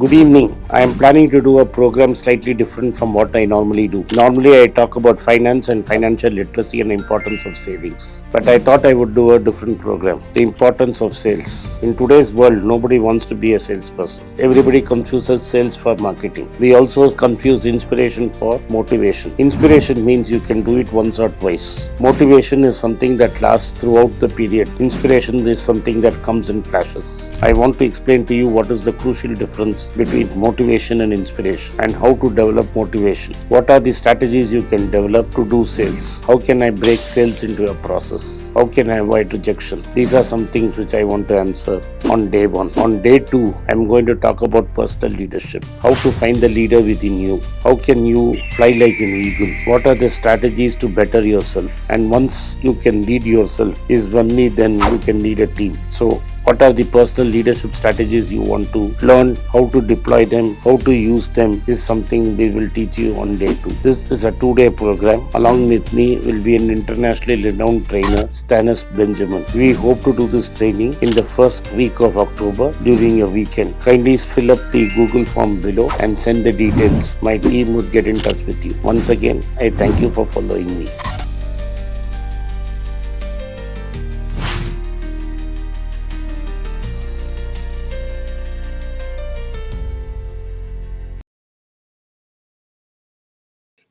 Good evening. I am planning to do a program slightly different from what I normally do. Normally, I talk about finance and financial literacy and importance of savings. But I thought I would do a different program. The importance of sales. In today's world, nobody wants to be a salesperson. Everybody confuses sales for marketing. We also confuse inspiration for motivation. Inspiration means you can do it once or twice. Motivation is something that lasts throughout the period. Inspiration is something that comes in flashes. I want to explain to you what is the crucial difference between motivation and inspiration and how to develop motivation. What are the strategies you can develop to do sales? How can I break sales into a process? How can I avoid rejection? These are some things which I want to answer on day one. On day two, I'm going to talk about personal leadership. How to find the leader within you. How can you fly like an eagle? What are the strategies to better yourself? And once you can lead yourself, is only then you can lead a team. So what are the personal leadership strategies you want to learn? How to deploy them? How to use them is something we will teach you on day two. This is a two day program. Along with me will be an internationally renowned trainer stanis benjamin. We hope to do this training in the first week of october during a weekend. Kindly fill up the google form below and send the details. My team would get in touch with you. Once again i thank you for following me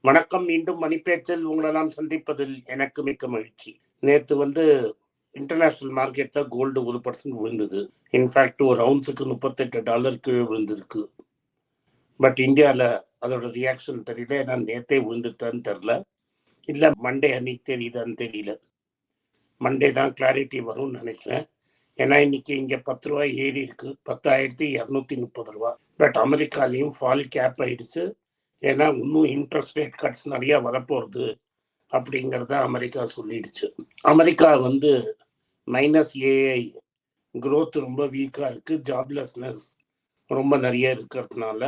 வணக்கம் மீண்டும் மணிப்பேச்சில் உங்களெல்லாம் சந்திப்பதில் எனக்கு மிக்க மகிழ்ச்சி. நேற்று வந்து international மார்க்கெட்டில் கோல்டு ஒரு பர்சன்ட் விழுந்தது. இன்ஃபேக்ட் ஒரு அவுன்ஸுக்கு முப்பத்தெட்டு டாலர் கீழே விழுந்திருக்கு. பட் இந்தியாவில் அதோட ரியாக்ஷன் தெரியல ஏன்னா நேத்தே விழுந்துட்டான்னு தெரில இல்லை மண்டே அன்னைக்கு தெரியுதான்னு தெரியல. மண்டே தான் கிளாரிட்டி வரும்னு நினைக்கிறேன். ஏன்னா இன்னைக்கு இங்கே பத்து ரூபாய் ஏறி இருக்கு. பத்தாயிரத்தி இரநூத்தி முப்பது ரூபா. பட் அமெரிக்காலையும் ஃபால் கேப் ஆயிடுச்சு. ஏன்னா இன்னும் இன்ட்ரெஸ்ட் ரேட் கட்ஸ் நிறைய வரப்போகிறது அப்படிங்கிறத அமெரிக்கா சொல்லிடுச்சு. அமெரிக்கா வந்து மைனஸ் ஏஐ க்ரோத் ரொம்ப வீக்காக இருக்குது ஜாப்லெஸ்னஸ் ரொம்ப நிறைய இருக்கிறதுனால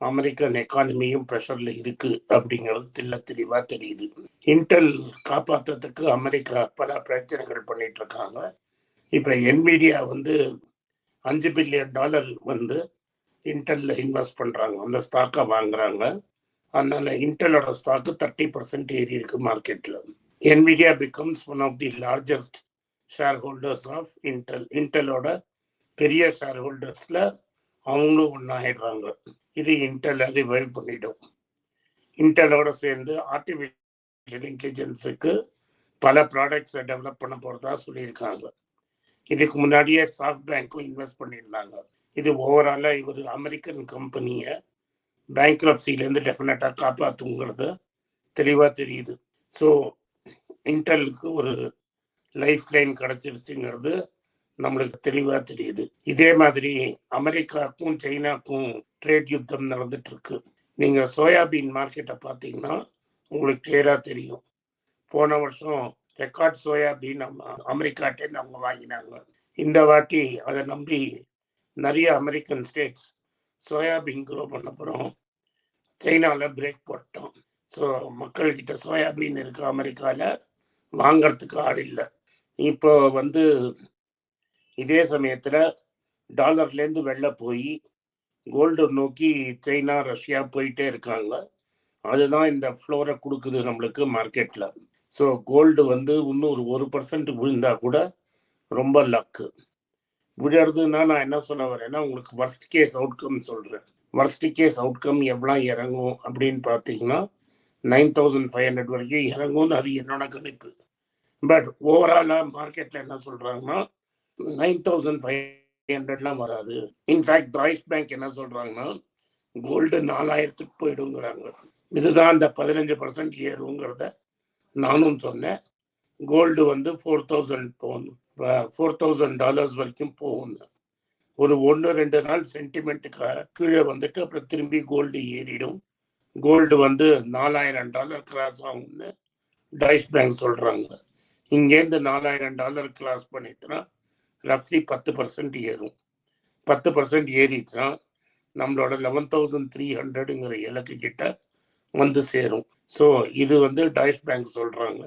அமெரிக்கன் எக்கானமியும் ப்ரெஷரில் இருக்குது அப்படிங்கிறது தெல்ல தெளிவாக தெரியுது. இன்டெல் காப்பாற்றுறதுக்கு அமெரிக்கா பல பிரச்சனைகள் பண்ணிகிட்ருக்காங்க இருக்காங்க. இப்போ என்மீடியா வந்து அஞ்சு பில்லியன் டாலர் வந்து இன்டெல்ல இன்வெஸ்ட் பண்றாங்க. அந்த ஸ்டாக்கை வாங்குறாங்க. அதனால இன்டெலோட ஸ்டாக்கு தேர்ட்டி பர்சன்ட் ஏறி இருக்கு மார்க்கெட்ல Nvidia becomes one of the largest share holders of Intel இன்டெலோட பெரிய ஷேர் ஹோல்டர்ஸ்ல அவங்களும் ஒன்றாயிடுறாங்க இது இன்டெலை ரிவைவ் பண்ணிடும். இன்டெலோட சேர்ந்து ஆர்டிஃபிஷியல் இன்டெலிஜென்ஸுக்கு பல ப்ராடக்ட்ஸை டெவலப் பண்ண போகிறதா சொல்லியிருக்காங்க. இதுக்கு முன்னாடியே சாஃப்ட் பேங்க்கும் இன்வெஸ்ட் பண்ணியிருந்தாங்க. இது ஓவராலாக இவர் அமெரிக்கன் கம்பெனியை பேங்க்ரப்சிலேருந்து டெஃபினட்டாக காப்பாற்றுங்கிறது தெளிவாக தெரியுது. ஸோ இன்டெலுக்கு ஒரு லைஃப் லைன் கிடச்சிருச்சுங்கிறது நம்மளுக்கு தெளிவாக தெரியுது. இதே மாதிரி அமெரிக்காவுக்கும் சைனாக்கும் ட்ரேட் யுத்தம் நடந்துட்டு இருக்கு நீங்கள் சோயாபீன் மார்க்கெட்டை பார்த்தீங்கன்னா உங்களுக்கு கிளியராக தெரியும். போன வருஷம் ரெக்கார்ட் சோயாபீன் நம்ம அமெரிக்காட்டேன்னு அவங்க வாங்கினாங்க. இந்த வாட்டி அதை நம்பி நிறைய அமெரிக்கன் ஸ்டேட்ஸ் சோயாபீன் க்ரோ பண்ண போகிறோம் சைனாவில் பிரேக் போட்டோம். ஸோ மக்கள்கிட்ட சோயாபீன் இருக்கு அமெரிக்காவில் வாங்கறதுக்கு ஆள் இல்லை. இப்போ வந்து இதே சமயத்தில் டாலர்லேருந்து வெளில போய் கோல்டு நோக்கி சைனா ரஷ்யா போயிட்டே இருக்காங்க. அதுதான் இந்த ஃப்ளோரை கொடுக்குது நம்மளுக்கு மார்க்கெட்டில் ஸோ கோல்டு வந்து இன்னும் ஒரு ஒரு பர்சன்ட் விழுந்தா கூட ரொம்ப லக்கு விழுறதுன்னா நான் என்ன சொல்ல வரேன்னா உங்களுக்கு ஒர்ஸ்ட் கேஸ் அவுட்கம் சொல்கிறேன் ஒர்ஸ்ட் கேஸ் அவுட்கம் எவ்வளோ இறங்கும் அப்படின்னு பார்த்தீங்கன்னா நைன் தௌசண்ட் ஃபைவ் ஹண்ட்ரட் வரைக்கும் இறங்கும்னு அது என்னோட கணிப்பு. பட் ஓவராலாக மார்க்கெட்டில் என்ன சொல்கிறாங்கன்னா நைன் தௌசண்ட் ஃபைவ் ஹண்ட்ரட்லாம் வராது. இன்ஃபேக்ட் டாய்ஸ் பேங்க் என்ன சொல்கிறாங்கன்னா கோல்டு நாலாயிரத்துக்கு போயிடுங்கிறாங்க. இதுதான் அந்த பதினஞ்சு பர்சன்ட் ஏறுங்கிறத நானும் சொன்னேன். கோல்டு வந்து ஃபோர் தௌசண்ட் போகணும் ஃபோர் தௌசண்ட் டாலர்ஸ் வரைக்கும் போகுங்க ஒரு ஒன்று ரெண்டு நாள் சென்டிமெண்ட்டுக்கு கீழே வந்துட்டு அப்புறம் திரும்பி கோல்டு ஏறிடும். கோல்டு வந்து நாலாயிரம் டாலர் கிராஸ் ஆகும்னு டைஸ் பேங்க் சொல்கிறாங்க இங்கேருந்து நாலாயிரம் டாலர் கிராஸ் பண்ணிட்டுனா ரஃப்லி பத்து பர்சன்ட் ஏறும். பத்து பர்சன்ட் ஏறிச்சுன்னா நம்மளோட லெவன் தௌசண்ட் த்ரீ ஹண்ட்ரடுங்கிற இலக்கு கிட்ட வந்து சேரும். ஸோ இது வந்து டைஸ் பேங்க் சொல்கிறாங்க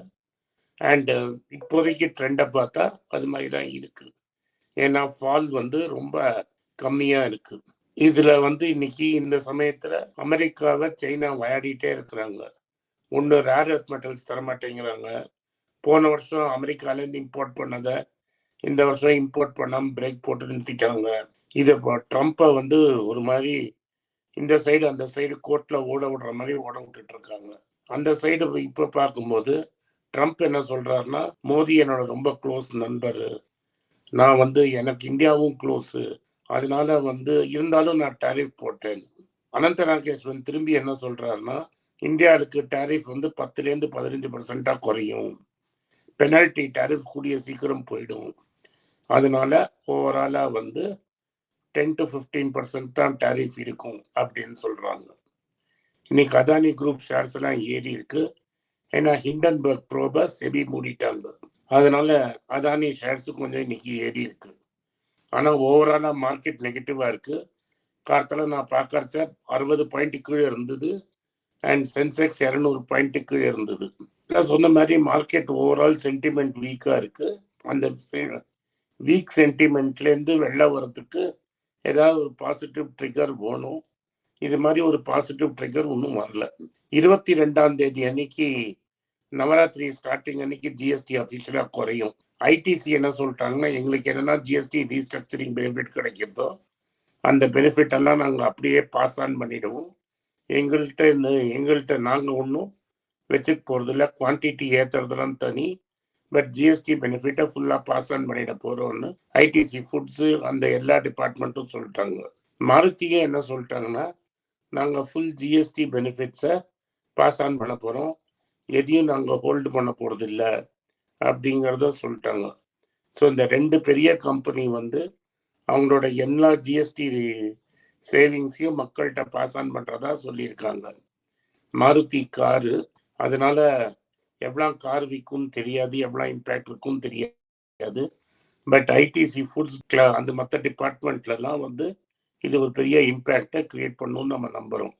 அண்டு uh, இப்போதைக்கு ட்ரெண்டை பார்த்தா அது மாதிரி தான் இருக்குது ஏன்னா ஃபால் வந்து ரொம்ப கம்மியாக இருக்குது இதில் வந்து இன்னைக்கு இந்த சமயத்தில் அமெரிக்காவை சைனா விளையாடிட்டே இருக்கிறாங்க. ஒன்று ரேர் எர்த் மெட்டல்ஸ் தர மாட்டேங்கிறாங்க. போன வருஷம் அமெரிக்காலேருந்து இம்போர்ட் பண்ணதை இந்த வருஷம் இம்போர்ட் பண்ணாமல் பிரேக் போட்டு நிறுத்திட்டாங்க. இதை ட்ரம்ப்பை வந்து ஒரு மாதிரி இந்த சைடு அந்த சைடு கோர்ட்டில் ஓட விடுற மாதிரி ஓட விட்டுட்டு இருக்காங்க. அந்த சைடு இப்போ பார்க்கும்போது ட்ரம்ப் என்ன சொல்றாருன்னா மோடி என்னோட ரொம்ப க்ளோஸ் நண்பர். நான் வந்து எனக்கு இந்தியாவும் க்ளோஸு அதனால வந்து இருந்தாலும் நான் டேரிஃப் போட்டேன். அனந்த நாகேஸ்வரன் திரும்பி என்ன சொல்றாருன்னா இந்தியாவுக்கு டேரிஃப் வந்து பத்துலேருந்து பதினஞ்சு பர்சன்டா குறையும். பெனால்ட்டி டேரிஃப் கூடிய சீக்கிரம் போயிடும். அதனால ஓவராலாக வந்து டென் டு ஃபிஃப்டீன் பர்சன்ட் தான் டேரிஃப் இருக்கும். அப்படின்னு சொல்கிறாங்க இன்னைக்கு அதானி குரூப் ஷேர்ஸ் எல்லாம் ஏறி இருக்கு. ஏன்னா ஹிண்டன்பர்க் ப்ரோப செபி மூடிட்டாங்க. அதனால அதானி ஷேர்ஸு கொஞ்சம் இன்னைக்கு ஏறி இருக்கு. ஆனால் ஓவராலாக மார்க்கெட் நெகட்டிவாக இருக்கு. காரத்தில் நான் பார்க்கறச்ச அறுபது பாயிண்ட் கீழே இருந்தது. அண்ட் சென்செக்ஸ் இரநூறு பாயிண்ட் கீழே இருந்தது. நான் சொன்ன மாதிரி மார்க்கெட் ஓவரால் சென்டிமெண்ட் வீக்காக இருக்கு. அந்த வீக் சென்டிமெண்ட்லேருந்து வெளில வரத்துக்கு ஏதாவது ஒரு பாசிட்டிவ் ட்ரிகர் வேணும். இது மாதிரி ஒரு பாசிட்டிவ் ட்ரிகர் ஒன்றும் வரல. இருபத்தி ரெண்டாம் தேதி அன்னைக்கு நவராத்திரி ஸ்டார்டிங் அன்னைக்கு ஜிஎஸ்டி அஃபிஷியலாக குறையும். ஐடிசி என்ன சொல்லிட்டாங்கன்னா எங்களுக்கு என்னன்னா ஜிஎஸ்டி ரீஸ்ட்ரக்சரிங் பெனிஃபிட் கிடைக்கிறதோ அந்த பெனிஃபிட் எல்லாம் நாங்கள் அப்படியே பாஸ் ஆன் பண்ணிடுவோம். எங்கள்கிட்ட இந்த எங்கள்கிட்ட நாங்கள் ஒன்றும் வச்சுக்க போகிறதில்ல குவான்டிட்டி ஏற்றுறதுலாம் தனி. பட் ஜிஎஸ்டி பெனிஃபிட்டை ஃபுல்லாக பாஸ் ஆன் பண்ணிட போகிறோம்னு ஐடிசி ஃபுட்ஸு அந்த எல்லா டிபார்ட்மெண்ட்டும் சொல்லிட்டாங்க. மாருதியே என்ன சொல்லிட்டாங்கன்னா நாங்கள் ஃபுல் ஜிஎஸ்டி பெனிஃபிட்ஸை பாஸ் ஆன் பண்ண போகிறோம் எதையும் நாங்கள் ஹோல்டு பண்ண போகிறதில்ல அப்படிங்கிறத சொல்லிட்டாங்க. ஸோ இந்த ரெண்டு பெரிய கம்பெனி வந்து அவங்களோட எல்லா ஜிஎஸ்டி சேவிங்ஸையும் மக்கள்கிட்ட பாஸ் ஆன் பண்ணுறதா சொல்லியிருக்காங்க. மாருதி காரு அதனால எவ்வளோ கார் விற்கும் தெரியாது எவ்வளோ இம்பேக்ட் இருக்கும் தெரியாது. பட் ஐடிசி ஃபுட்ஸ் அந்த மற்ற டிபார்ட்மெண்ட்லலாம் வந்து இது ஒரு பெரிய இம்பேக்டை கிரியேட் பண்ணணும்னு நம்ம நம்புகிறோம்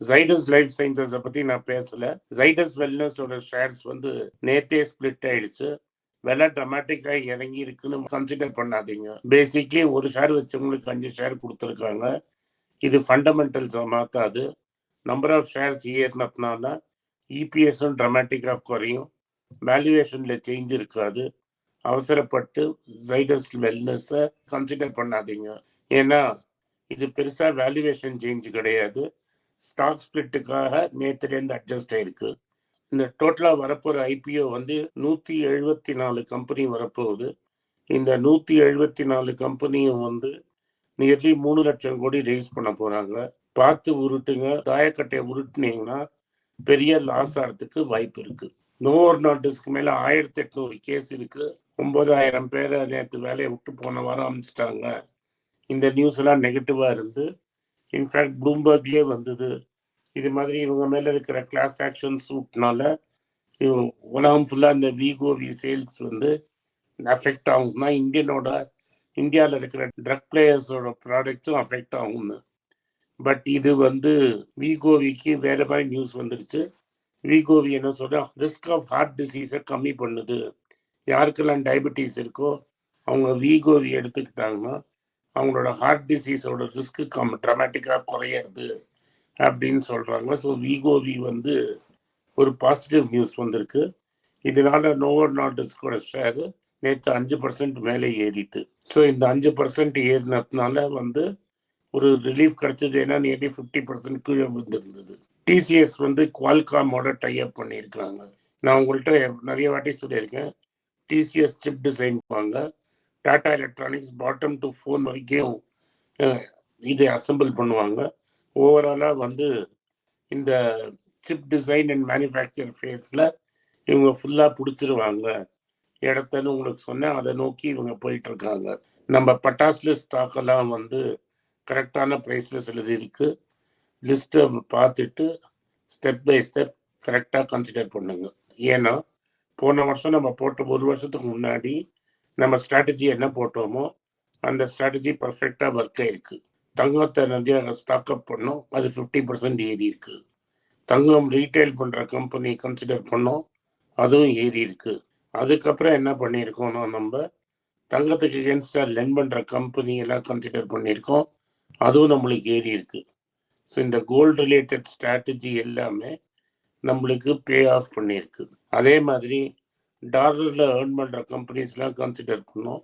ஜைடஸ் லைஃப் சயின்சஸை பற்றி நான் பேசலை. ஜைடஸ் வெல்னஸோட ஷேர்ஸ் வந்து நேத்தே ஸ்பிளிட் ஆயிடுச்சு. விலை ட்ரமாட்டிக்காக இறங்கி இருக்குன்னு கன்சிடர் பண்ணாதீங்க. பேசிக்லி ஒரு ஷேர் வச்சவங்களுக்கு அஞ்சு ஷேர் கொடுத்துருக்காங்க. இது ஃபண்டமெண்டல்ஸை மாற்றாது நம்பர் ஆஃப் ஷேர்ஸ் ஏறினதுனால இபிஎஸும் ட்ரமாட்டிக்காக குறையும். வேல்யூவேஷனில் சேஞ்ச் இருக்காது. அவசரப்பட்டு ஜைடஸ் வெல்னஸை கன்சிடர் பண்ணாதீங்க. ஏன்னா இது பெருசாக வேல்யூவேஷன் சேஞ்ச் கிடையாது. ஸ்டாக் ஸ்பிளிட்டுக்காக நேற்றுலேருந்து அட்ஜஸ்ட் ஆயிருக்கு. இந்த டோட்டலாக வரப்போகிற ஐபிஓ வந்து நூற்றி எழுபத்தி நாலு கம்பெனி வரப்போகுது. இந்த நூற்றி எழுபத்தி நாலு கம்பெனியும் வந்து நியர்லி மூணு லட்சம் கோடி ரேஸ் பண்ண போகிறாங்க பார்த்து உருட்டுங்க. தாயக்கட்டையை உருட்டுனீங்கன்னா பெரிய லாஸ் ஆகிறதுக்கு வாய்ப்பு இருக்கு. நோர் நோட்டீஸ்க்கு மேலே ஆயிரத்தி எட்நூறு கேஸ் இருக்குது ஒம்பதாயிரம் பேரை நேற்று வேலையை விட்டு போன வாரம் அமைச்சிட்டாங்க. இந்த நியூஸ் எல்லாம் நெகட்டிவாக இருந்து இன்ஃபேக்ட் ப்ளூம்பர்க்லேயே வந்தது. இது மாதிரி இவங்க மேலே இருக்கிற கிளாஸ் ஆக்ஷன் சூட்னால உலகம் ஃபுல்லாக இந்த வீகோ வி சேல்ஸ் வந்து அஃபெக்ட் ஆகும்னா இந்தியனோட இந்தியாவில் இருக்கிற ட்ரக் பிளேயர்ஸோட ப்ராடக்ட்ஸும் அஃபெக்ட் ஆகும்னு. பட் இது வந்து விகோவிக்கு வேற மாதிரி நியூஸ் வந்துருச்சு. விகோவி என்ன சொல்ற ரிஸ்க் ஆஃப் ஹார்ட் டிசீஸை கம்மி பண்ணுது. யாருக்கெல்லாம் டயபெட்டிஸ் இருக்கோ அவங்க விகோவி எடுத்துக்கிட்டாங்கன்னா அவங்களோட ஹார்ட் டிசீஸோட ரிஸ்க்கு கம் ட்ரமேட்டிக்காக குறையிறது அப்படின்னு சொல்கிறாங்க ஸோ விகோவி வந்து ஒரு பாசிட்டிவ் நியூஸ் வந்திருக்கு. இதனால நோவர் நாட்டிஸ்கோட ஷேரு நேற்று அஞ்சு பர்சன்ட் மேலே ஏறிட்டு. ஸோ இந்த அஞ்சு பர்சன்ட் ஏறினதுனால வந்து ஒரு ரிலீஃப் கிடைச்சது. ஏன்னா நியர்லி ஃபிஃப்டி பர்சன்ட் கீழே விழுந்திருந்தது. டிசிஎஸ் வந்து குவால்காமோட டைப் பண்ணியிருக்காங்க நான் உங்கள்கிட்ட நிறைய வாட்டி சொல்லியிருக்கேன். டிசிஎஸ் சிப் டிசைன் வாங்க. Tata Electronics bottom to phone வரைக்கும் இதை அசம்பிள் பண்ணுவாங்க. ஓவராலாக வந்து இந்த சிப் டிசைன் அண்ட் மேனுஃபேக்சர் ஃபேஸில் இவங்க ஃபுல்லாக பிடிச்சிருவாங்க. இடத்தன்னு உங்களுக்கு சொன்னேன் அதை நோக்கி இவங்க போயிட்டுருக்காங்க. நம்ம பட்டாசுல ஸ்டாக்கெல்லாம் வந்து கரெக்டான ப்ரைஸில் சிலது இருக்குது லிஸ்ட்டை பார்த்துட்டு ஸ்டெப் பை ஸ்டெப் கரெக்டாக கன்சிடர் பண்ணுங்க. ஏன்னா போன வருஷம் நம்ம போட்ட ஒரு வருஷத்துக்கு முன்னாடி நம்ம ஸ்ட்ராட்டஜி என்ன போட்டோமோ அந்த ஸ்ட்ராட்டஜி பர்ஃபெக்டாக ஒர்க் ஆயிருக்கு. தங்கத்தை நிறைய ஸ்டாக்அப் பண்ணோம் அது ஃபிஃப்டி பர்சன்ட் ஏறி இருக்கு. தங்கம் ரீட்டைல் பண்ணுற கம்பெனி கன்சிடர் பண்ணோம் அதுவும் ஏறி இருக்கு. அதுக்கப்புறம் என்ன பண்ணியிருக்கோம்னா நம்ம தங்கத்துக்கு எகென்ஸ்டாக லென் பண்ணுற கம்பெனி எல்லாம் கன்சிடர் பண்ணியிருக்கோம் அதுவும் நம்மளுக்கு ஏறி இருக்கு. ஸோ இந்த கோல்டு ரிலேட்டட் ஸ்ட்ராட்டஜி எல்லாமே நம்மளுக்கு பே ஆஃப் பண்ணியிருக்கு. அதே மாதிரி டாலரில் ஏர்ன் பண்ணுற கம்பெனிஸ்லாம் கன்சிடர் பண்ணோம்.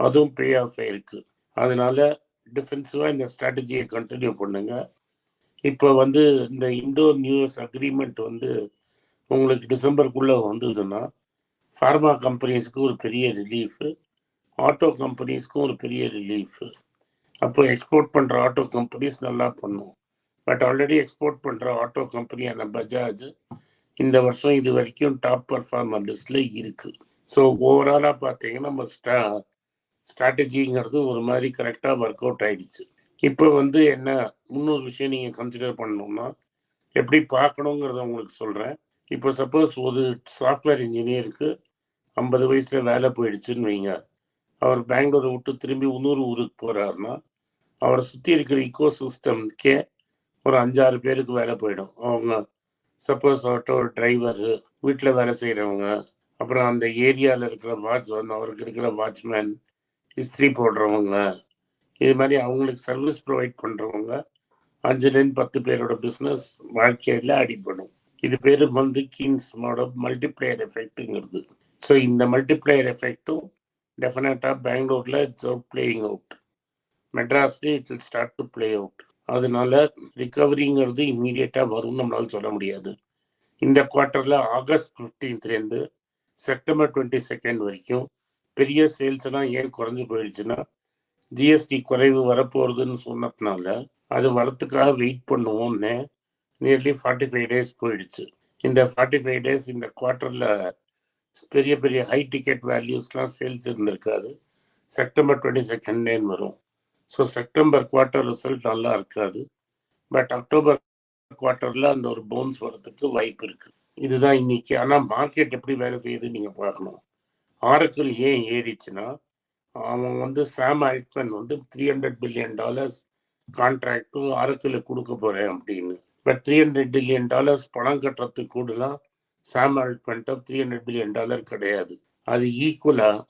அதுவும் பே ஆஃப் ஆயிருக்கு. அதனால டிஃபென்சிவாக இந்த ஸ்ட்ராட்டஜியை கண்டினியூ பண்ணுங்க. இப்போ வந்து இந்த இண்டோ நியூஎஸ் அக்ரிமெண்ட் வந்து உங்களுக்கு டிசம்பருக்குள்ளே வந்ததுன்னா ஃபார்மா கம்பெனிஸ்க்கு ஒரு பெரிய ரிலீஃபு ஆட்டோ கம்பெனிஸ்க்கும் ஒரு பெரிய ரிலீஃபு அப்போ எக்ஸ்போர்ட் பண்ணுற ஆட்டோ கம்பெனிஸ் நல்லா பண்ணும். பட் ஆல்ரெடி எக்ஸ்போர்ட் பண்ணுற ஆட்டோ கம்பெனியான பஜாஜ் இந்த வருஷம் இது வரைக்கும் டாப் பர்ஃபார்மர் லிஸ்ட்ல இருக்குது ஸோ ஓவராலாக பார்த்தீங்கன்னா நம்ம ஸ்டா ஸ்ட்ராட்டஜிங்கிறது ஒரு மாதிரி கரெக்டாக ஒர்க் அவுட் ஆயிடுச்சு. இப்போ வந்து என்ன இன்னொரு விஷயம் நீங்கள் கன்சிடர் பண்ணணும்னா எப்படி பார்க்கணுங்கிறத உங்களுக்கு சொல்கிறேன் இப்போ சப்போஸ் ஒரு சாஃப்ட்வேர் இன்ஜினியருக்கு ஐம்பது வயசில் வேலை போயிடுச்சுன்னு வைங்க. அவர் பெங்களூரை விட்டு திரும்பி இன்னொரு ஊருக்கு போகிறாருன்னா அவரை சுற்றி இருக்கிற இக்கோ சிஸ்டம்க்கே ஒரு அஞ்சாறு பேருக்கு வேலை போயிடும். அவங்க சப்போஸ் ஆட்டோ டிரைவரு வீட்டில் வேலை செய்கிறவங்க அப்புறம் அந்த ஏரியாவில் இருக்கிற வாட்ச் அவருக்கு இருக்கிற வாட்ச்மேன் இஸ்திரி போடுறவங்க இது மாதிரி அவங்களுக்கு சர்வீஸ் ப்ரொவைட் பண்ணுறவங்க அஞ்சுலேருந்து பத்து பேரோட பிஸ்னஸ் வாழ்க்கையில் அடிபடும். இது பேர் வந்து கீன்ஸ்மோட மல்டிப்ளேயர் எஃபெக்ட்டுங்கிறது ஸோ இந்த மல்டிப்ளேயர் எஃபெக்ட்டும் டெஃபினட்டாக பெங்களூரில் it's out playing out மெட்ராஸ்லேயும் it will start to play out அதனால ரிகவரிங்கிறது இம்மீடியட்டாக வரும்னு நம்மளால சொல்ல முடியாது. இந்த குவார்ட்டரில் ஆகஸ்ட் ஃபிஃப்டீன்த்லேருந்து செப்டம்பர் டுவெண்ட்டி செகண்ட் வரைக்கும் பெரிய சேல்ஸ் எல்லாம் ஏன் குறைஞ்சி போயிடுச்சுன்னா ஜிஎஸ்டி குறைவு வரப்போகிறதுன்னு சொன்னதுனால அது வரத்துக்காக வெயிட் பண்ணுவோம்னு நியர்லி ஃபார்ட்டி ஃபைவ் டேஸ் போயிடுச்சு. இந்த ஃபார்ட்டி ஃபைவ் டேஸ் இந்த குவார்ட்டரில் பெரிய பெரிய ஹை டிக்கெட் வேல்யூஸ்லாம் சேல்ஸ் இருந்திருக்காது. செப்டம்பர் டுவெண்ட்டி செகண்ட்லேன்னு வரும். ஸோ செப்டம்பர் குவார்ட்டர் ரிசல்ட் நல்லா இருக்காது. பட் அக்டோபர் குவார்ட்டரில் அந்த ஒரு போன்ஸ் வரதுக்கு வாய்ப்பு இருக்குது இதுதான் இன்னைக்கு. ஆனால் மார்க்கெட் எப்படி வேலை செய்யுதுன்னு நீங்கள் பார்க்கணும். ஆரக்கிள் ஏன் ஏறிச்சுன்னா அவன் வந்து சாம் ஆல்ட்மன் வந்து த்ரீ ஹண்ட்ரட் பில்லியன் டாலர்ஸ் கான்ட்ராக்டும் ஆரக்கிள் கொடுக்க போகிறேன் அப்படின்னு. But three hundred billion dollars பணம் கட்டுறதுக்கு கூடலாம் சாம் ஆல்ட்மன்ட்ட த்ரீ ஹண்ட்ரட் பில்லியன் டாலர் கிடையாது. அது ஈக்குவலாக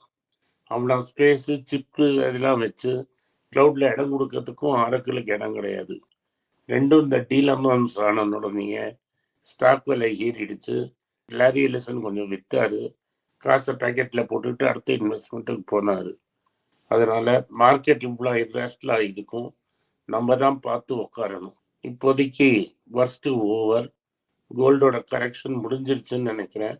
அவ்வளோ ஸ்பேஸு சிப்பு இதெல்லாம் வச்சு க்ளவுடில் இடம் கொடுக்கறதுக்கும் ஆரக்கிளுக்கு இடம் கிடையாது. ரெண்டும் இந்த டீல் அனௌன்ஸ் ஆன ஸ்டாக் விலை ஏறிடுச்சு. லாரி எலிசன் கொஞ்சம் விற்றாரு காசை பேக்கெட்டில் போட்டுக்கிட்டு அடுத்த இன்வெஸ்ட்மெண்ட்டுக்கு போனார். அதனால் மார்க்கெட் இவ்வளோ இர்ரேஷ்னலாக இருக்கும். நம்ம தான் பார்த்து உட்காரணும் இப்போதைக்கு வர்ஸ்ட்டு ஓவர் கோல்டோட கரெக்ஷன் முடிஞ்சிருச்சுன்னு நினைக்கிறேன்.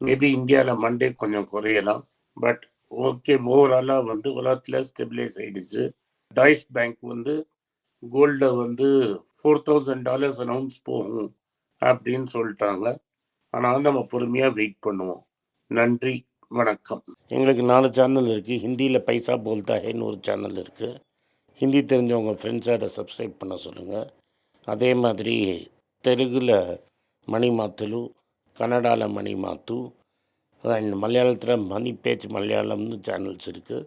மேபி இந்தியாவில் மண்டே கொஞ்சம் குறையலாம். பட் ஓகே ஓவராலாக வந்து உலகத்தில் ஸ்டெபிலைஸ் ஆகிடுச்சு டாய்ஸ் பேங்க் வந்து கோல்டை வந்து ஃபோர் தௌசண்ட் டாலர்ஸ் அனௌன்ஸ் போகும் அப்படின்னு சொல்லிட்டாங்க. ஆனால் நம்ம பொறுமையாக வெயிட் பண்ணுவோம். நன்றி வணக்கம். எங்களுக்கு நாலு சேனல் இருக்குது ஹிந்தியில் பைசா போல்தா ஹேன்னு ஒரு சேனல் இருக்குது ஹிந்தி தெரிஞ்சவங்க ஃப்ரெண்ட்ஸை அதை சப்ஸ்கிரைப் பண்ண சொல்லுங்கள் அதே மாதிரி தெலுங்கில் மணி மாத்தலு கன்னடாவில் மணி மாத்து அண்ட் மலையாளத்தில் மணி பேச்சு மலையாளம்னு சேனல்ஸ் இருக்குது